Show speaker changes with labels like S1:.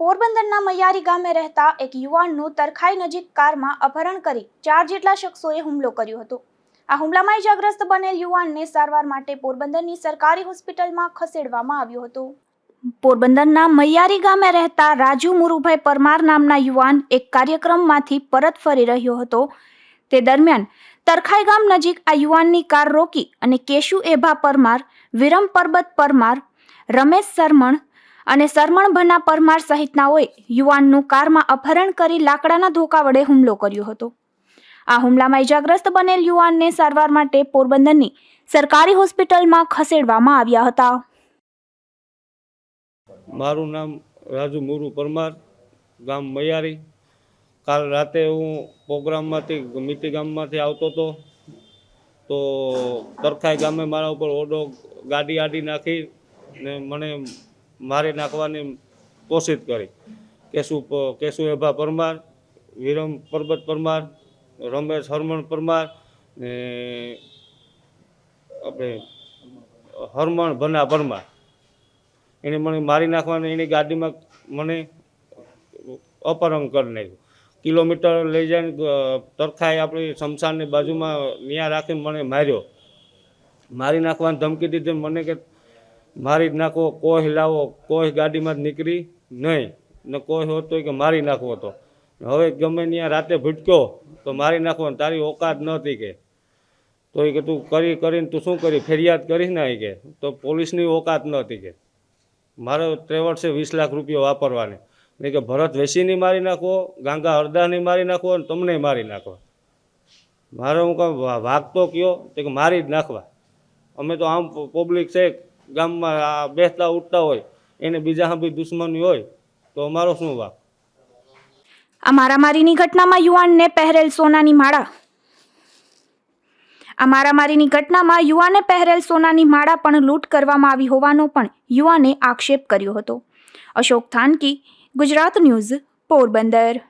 S1: પોરબંદરના મૈયારી ગામે રહેતા એક યુવાનનું તરખાઈ નજીક કારમાં અપહરણ કરી ચાર જેટલા શખ્સોએ હુમલો કર્યો હતો. આ હુમલામાં ઇજાગ્રસ્ત બનેલ યુવાનને સારવાર માટે પોરબંદરની સરકારી હોસ્પિટલમાં ખસેડવામાં આવ્યો હતો. પોરબંદરના મૈયારી ગામે રહેતા રાજુ મુરુભાઈ પરમાર નામના યુવાન એક કાર્યક્રમમાંથી પરત ફરી રહ્યો હતો. તે દરમિયાન તરખાઈ ગામ નજીક આ યુવાનની કાર રોકી અને કેશુ એભા પરમાર, વિરમ પરબત પરમાર, રમેશ સરમણ અને સરમણભના પરમાર સહિતનાઓએ યુવાનનું કારમાં અપહરણ કરી લાકડાના ધોકા વડે હુમલો કર્યો હતો. આ હુમલામાં ઇજાગ્રસ્ત બનેલ યુવાનને સારવાર માટે પોરબંદરની સરકારી હોસ્પિટલમાં ખસેડવામાં આવ્યા હતા.
S2: મારું નામ રાજુ મુરુ પરમાર, ગામ મૈયારી. કાલ રાતે હું પ્રોગ્રામમાંથી મીટી ગામમાંથી આવતો હતો. તો તરખાઈ ગામે મારા ઉપર ઓડો ગાડી આડી નાખી ને મને મારી નાખવાની કોશિશ કરી. કેશુ કેશુ એભા પરમાર, વિરમ પરબત પરમાર, રમેશ હરમણ પરમાર ને આપણે હરમણ ભના પરમાર. એને મને મારી નાખવાની, એની ગાડીમાં મને અપહરણ કરી નાખ્યું. કિલોમીટર લઈ જઈને તરખાઈ આપણી શમશાનની બાજુમાં ત્યાં રાખીને મને માર્યો. મારી નાખવાની ધમકી દીધી, મને કે મારી જ નાખો, કોઈ લાવો, કોઈ ગાડીમાં જ નીકળી નહીં. ને કોઈ હોત કે મારી નાખવો હતો હવે ગમે ત્યાં રાતે ભટક્યો તો મારી નાખો ને તારી ઓકાત નહોતી કે. તો એ કે તું કરી કરીને તું શું કરી? ફરિયાદ કરીશ ને કે. તો પોલીસની ઓકાત નહોતી કે. મારે ત્રેવડ છે વીસ લાખ રૂપિયા વાપરવાની. નહીં કે ભરત વેસીની મારી નાખવો ગાંગા હરદાની મારી નાખવો અને તમને મારી નાખો. મારે હું કાંઈ વાગતો કયો? તો કે મારી જ નાખવા. અમે તો આમ પબ્લિક છે ગામમાં બેસતા ઉઠતા હોય, એને બીજા બી દુશ્મની હોય, તો અમારો શું વાક?
S1: આ મારામારીની ઘટનામાં યુવાનને પહેરેલ સોનાની માળા. આ મારામારીની ઘટનામાં યુવાને પહેરેલ સોનાની માળા પણ લૂંટ કરવામાં આવી હોવાનો પણ યુવાને આક્ષેપ કર્યો હતો. અશોક થાનકી, ગુજરાત ન્યૂઝ, પોરબંદર.